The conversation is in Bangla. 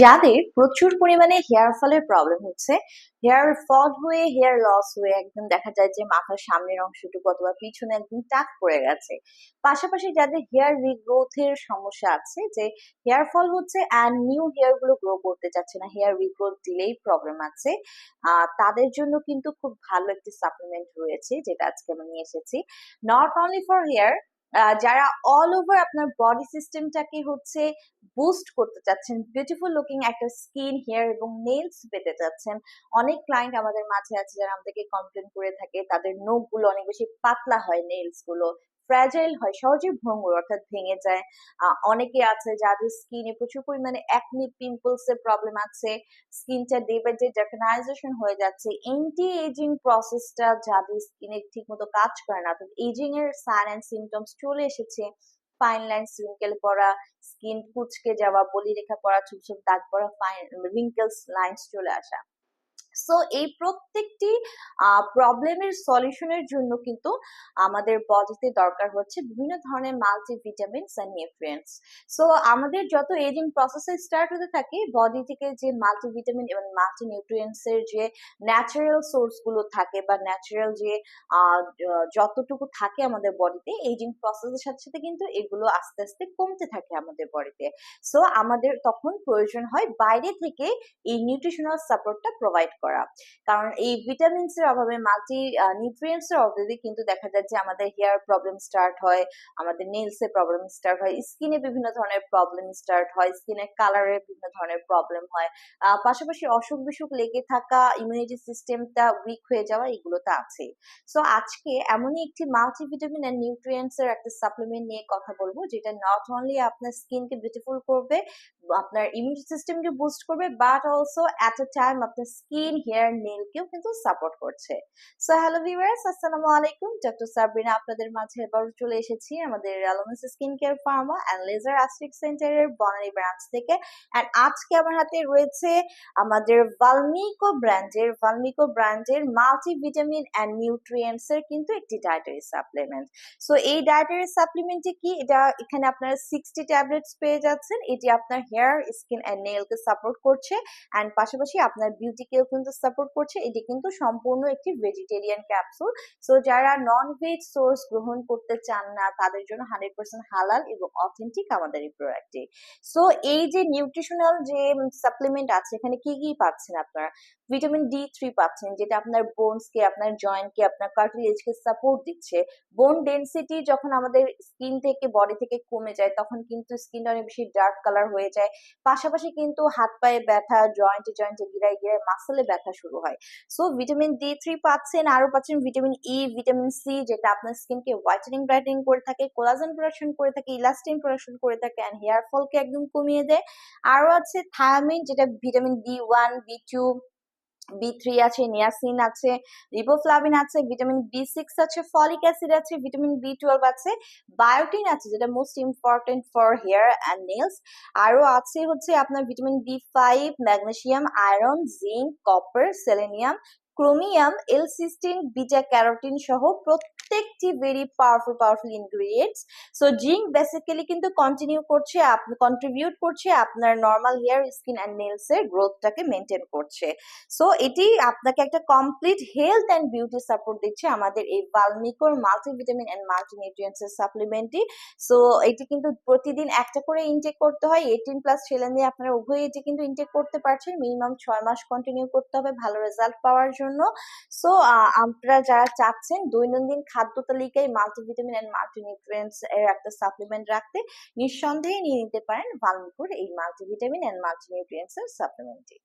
যাদের প্রচুর পরিমাণে হেয়ার ফলের প্রবলেম হচ্ছে হেয়ার ফল হয়ে হেয়ার লস হয়ে একদম দেখা যায় যে মাথার সামনের অংশটুকু অথবা পিছনে একদম টাক পড়ে গেছে। পাশাপাশি যাদের হেয়ার রিগ্রোথের সমস্যা আছে, যে হেয়ার ফল হচ্ছে অ্যান্ড নিউ হেয়ারগুলো গ্রো করতে চাচ্ছে না হেয়ার রিগ্রোথ দিলেই প্রবলেম আছে। তাদের জন্য কিন্তু খুব ভালো একটি সাপ্লিমেন্ট রয়েছে, যেটা আজকে আমি নিয়ে এসেছি। নট অনলি ফর হেয়ার যারা অল ওভার আপনার বডি সিস্টেমটাকে হচ্ছে বুস্ট করতে চাচ্ছেন বিউটিফুল লুকিং একটা স্কিন হেয়ার এবং নেলস পেতে চাচ্ছেন। অনেক ক্লায়েন্ট আমাদের মাঝে আছে যারা আমাদেরকে কমপ্লেন করে থাকে, তাদের নখগুলো অনেক বেশি পাতলা হয় নেলসগুলো। ফ্র্যাজাইল হয় সহজে ভঙ্গুর, অর্থাৎ ভেঙে যায়। অনেকে আছে যাদের স্কিনে প্রচুর পরিমাণে অ্যাকনি পিম্পলস এর প্রবলেম আছে স্কিনটা ডে বাই ডে ডেফিনাইজেশন হয়ে যাচ্ছে। এন্টি এজিং প্রসেসটা যাদের স্কিনে ঠিক মতো কাজ করে না, অর্থাৎ এজিং এর সাইন অ্যান্ড সিমটমস চলে এসেছে। ফাইন লাইন রিঙ্কেল পড়া স্কিন কুচকে যাওয়া বলি রেখা পড়া ছোট ছোট দাগ পড়া ফাইন রিঙ্কেলস লাইন্স চলে আসা। সো এই প্রত্যেকটি প্রবলেমের সলিউশনের জন্য কিন্তু আমাদের বডিতে দরকার হচ্ছে বিভিন্ন ধরনের multi vitamins and nutrients so আমাদের যত এজিং প্রসেসে স্টার্ট হতে থাকে বডি থেকে যে মাল্টি ভিটামিন এবং মাল্টি নিউট্রিয়েন্টস এর যে ন্যাচারাল সোর্সগুলো থাকে বা ন্যাচারাল যে যতটুকু থাকে আমাদের বডিতে এজিং প্রসেসের সাথে সাথে কিন্তু এগুলো আস্তে আস্তে কমতে থাকে আমাদের বডিতে সো আমাদের তখন প্রয়োজন হয় বাইরে থেকে এই নিউট্রিশনাল সাপোর্টটা প্রোভাইড করা। কারণ এই ভিটামিনস এর অভাবে মাল্টি নিউট্রিয়েন্টস এর অভাবে কিন্তু দেখা যায় যে আমাদের হেয়ার প্রবলেম স্টার্ট হয়, আমাদের নেলস এর প্রবলেম স্টার্ট হয় স্কিনে বিভিন্ন ধরনের প্রবলেম স্টার্ট হয় স্কিনের কালারের বিভিন্ন ধরনের প্রবলেম হয়। পাশাপাশি অসুখ বিসুখ লেগে থাকা ইমিউনিটি সিস্টেমটা উইক হয়ে যাওয়া এগুলো তো আছে সো আজকে এমনই একটি মাল্টি ভিটামিন অ্যান্ড নিউট্রিয়েন্টস এর একটা সাপ্লিমেন্ট নিয়ে কথা বলব, যেটা নট অনলি আপনার স্কিনকে বিউটিফুল করবে, আপনার ইমিউন সিস্টেমকে বুস্ট করবে but also at a time আপনার স্কিন হেয়ার নেলকেও কিন্তু সাপোর্ট করছে। সো হ্যালো ভিউয়ার্স আসসালামু আলাইকুম। ডক্টর সাবরিনা আপনাদের মাঝে এবার চলে এসেছি আমাদের অ্যালোমেন্স skin care pharma and laser aesthetic সেন্টারের বনানী ব্রাঞ্চ থেকে। অ্যান্ড আজকে আমার হাতে রয়েছে আমাদের ভালমিকো ব্র্যান্ডের ভালমিকো ব্র্যান্ডের মাল্টি ভিটামিন অ্যান্ড নিউট্রিয়েন্টস এর কিন্তু একটি ডায়েটারি সাপ্লিমেন্ট সো এই ডায়েটারি সাপ্লিমেন্টে কি? এটা এখানে আপনারা সিক্সটি ট্যাবলেটস পেয়ে যাচ্ছেন। এটি আপনার হেয়ার স্কিন অ্যান্ড নেলকে সাপোর্ট করছে। অ্যান্ড পাশাপাশি আপনার বিউটিকেও কিন্তু সাপোর্ট করছে, এটি কিন্তু সম্পূর্ণ একটি ভেজিটেরিয়ান ক্যাপসুল সো যারা নন ভেজ সোর্স গ্রহণ করতে চান না, তাদের জন্য হান্ড্রেড পার্সেন্ট হালাল এবং অথেন্টিক আমাদের এই প্রোডাক্টটি সো এই যে নিউট্রিশনাল যে সাপ্লিমেন্ট আছে, এখানে কি কি পাচ্ছেন আপনারা? ভিটামিন ডি থ্রি পাচ্ছেন, যেটা আপনার বোনসকে আপনার জয়েন্টকে আপনার কার্টিলেজকে সাপোর্ট দিচ্ছে। বোন ডেন্সিটি যখন আমাদের স্কিন থেকে বডি থেকে কমে যায়, তখন কিন্তু স্কিনটা অনেক বেশি ডার্ক কালার হয়ে যায়। পাশাপাশি কিন্তু হাত পায়ে ব্যথা জয়েন্টে জয়েন্টে গিরায় গিরায় মাসেলে ব্যথা শুরু হয়। সো ভিটামিন ডি থ্রি পাচ্ছেন আরও পাচ্ছেন ভিটামিন ই ভিটামিন সি যেটা আপনার স্কিনকে হোয়াইটেনিং ব্রাইটেনিং করে থাকে কোলাজেন প্রোডাকশন করে থাকে ইলাস্টিন প্রোডাকশন করে থাকে অ্যান্ড হেয়ার ফলকে একদম কমিয়ে দেয়। আরও আছে থায়ামিন যেটা vitamin B one B two B three আছে নিয়াসিন আছে রিবোফ্লাভিন আছে ভিটামিন বি সিক্স আছে ফলিক অ্যাসিড আছে ভিটামিন বি টুয়েলভ আছে বায়োটিন আছে, যেটা most important for hair and nails আরও আছে হচ্ছে আপনার vitamin B five magnesium iron zinc copper selenium chromium L cysteine beta carotene সহ প্রত্যেকটি very powerful powerful ingredients so zinc basically কিন্তু কন্টিনিউ করছে আপনি কন্ট্রিবিউট করছে আপনার normal hair skin and nails এর গ্রোথটাকে মেনটেন করছে। সো এটি আপনাকে একটা complete health and beauty support দিচ্ছে আমাদের এই বাল্মিকোর মাল্টিভিটামিন অ্যান্ড মাল্টি নিউট্রিয়েন্টস এর সাপ্লিমেন্টটি সো এটি কিন্তু প্রতিদিন একটা করে ইনটেক করতে হয় এইটিন প্লাস ছেলে নিয়ে আপনারা উভয়ই এটি কিন্তু ইনটেক করতে পারছেন। মিনিমাম ছয় মাস কন্টিনিউ করতে হবে, ভালো রেজাল্ট পাওয়ার জন্য। সো আপনারা যারা চাচ্ছেন দৈনন্দিন খাদ্য তালিকায় মাল্টিভিটামিন অ্যান্ড মাল্টি নিউট্রিয়েন্টস এর একটা সাপ্লিমেন্ট রাখতে, নিঃসন্দেহে নিয়ে নিতে পারেন ভালমিপুর এই মাল্টিভিটামিন অ্যান্ড মাল্টি নিউট্রিয়েন্টস এর সাপ্লিমেন্টটি